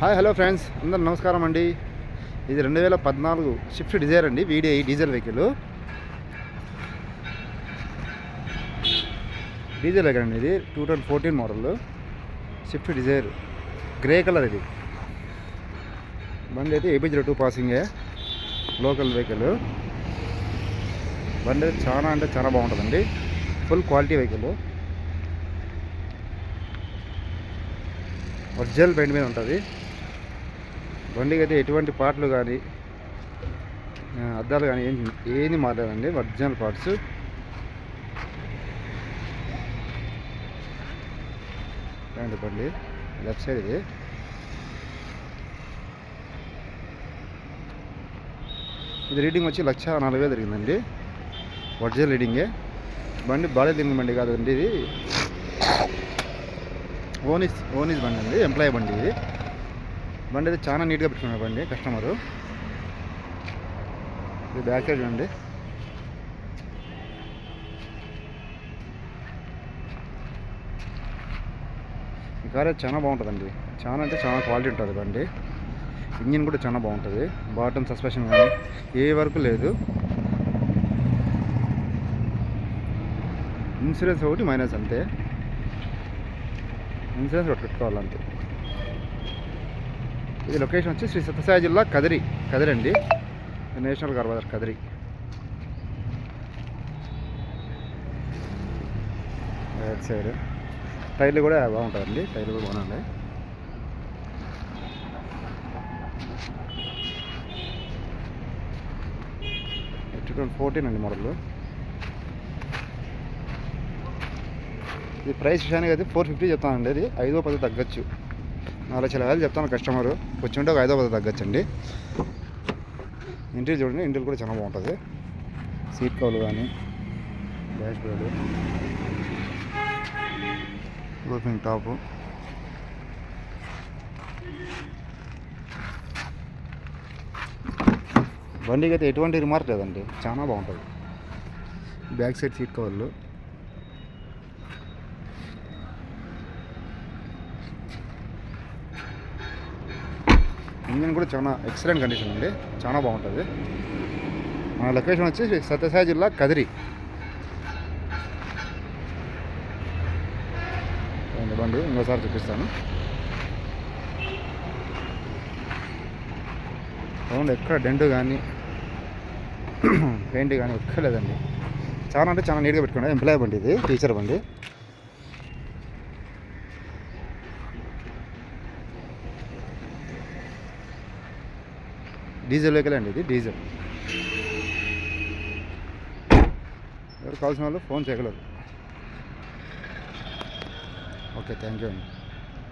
Hi hello friends. అందరు నమస్కారం అండి. ఇది రెండు వేల పద్నాలుగు షిఫ్ట్ డిజైర్ అండి VDI diesel vehicle. Diesel vehicle అండి ఇది two thousand fourteen model. Swift Dzire grey colour ఇది. బండి అయితే ఏపీ జీరో టూ పాసింగే లోకల్ వెహికల్. బండి అయితే చాలా అంటే చాలా బాగుంటుందండి. Full quality vehicle. Original paint మీద ఉంటుంది. బండికి అయితే ఎటువంటి పార్ట్లు కానీ అద్దాలు కానీ ఏం ఏది మాట్లాడండి ఒరిజినల్ పార్ట్స్. రండి బండి లెఫ్ట్ సైడ్ ఇది. ఇది రీడింగ్ వచ్చి లక్ష నాలుగు వేలు జరిగిందండి. ఒరిజినల్ రీడింగే. బండి బాగా తిరిగిన బండి కాదండి ఇది. ఓనిస్ ఓనిస్ బండి అండి ఎంప్లాయీ బండి ఇది. బండి అయితే చాలా నీట్గా పెట్టుకున్నారు బండి కస్టమరు ఇది బ్యాక్ సైడ్ అండి ఈ కార్ అయితే చాలా బాగుంటుందండి. చాలా అంటే చాలా క్వాలిటీ ఉంటుంది బండి. ఇంజిన్ కూడా చాలా బాగుంటుంది. బాటమ్ సస్పెషన్ కానీ ఏ వరకు లేదు. ఇన్సూరెన్స్ ఒకటి మైనస్ అంతే. ఇన్సూరెన్స్ ఒకటి పెట్టుకోవాలంతే. ఇది లొకేషన్ వచ్చి శ్రీ సత్యసాయి జిల్లా కదిరి కదిరి అండి. National car bazaar Kadiri. Right side టైర్లు కూడా బాగుంటుందండి. టైర్లు కూడా బాగున్నాయి టూ ఫోర్టీన్ అండి మోడల్. ఇది ప్రైస్ విషయానికి అయితే ఫోర్ ఫిఫ్టీ చెప్తానండి. ఇది ఐదో పది తగ్గచ్చు. నాలుగు లక్షల వేలు చెప్తాను కస్టమర్. వచ్చి ఉంటే ఒక ఐదో పది తగ్గచ్చు ఇంటీరియర్ చూడండి ఇంటీరియర్ కూడా చాలా బాగుంటుంది. సీట్ కవర్లు కానీ డాష్ బోర్డు రూఫింగ్ టాపు బండికి అయితే ఎటువంటి రిమార్క్ లేదండి. చాలా బాగుంటుంది. బ్యాక్ సైడ్ సీట్ కవర్లు ఇంజన్ కూడా చాలా ఎక్సలెంట్ కండిషన్ అండి చాలా బాగుంటుంది. మన లొకేషన్ వచ్చి సత్యసాయి జిల్లా కదిరి. బండి ఇంకోసారి చూపిస్తాను. అవును ఎక్కడ డెంట్ కానీ పెయింట్ కానీ ఎక్కడ లేదండి చాలా అంటే చాలా నీట్గా పెట్టుకున్నాడు ఎంప్లాయ్ బండి ఇది టీచర్ బండి. డీజిల్ వెహికల్ అండి ఇది డీజిల్. ఎవరు కావాల్సిన వాళ్ళు ఫోన్ చేయగలరు. ఓకే థ్యాంక్ యూ అండి.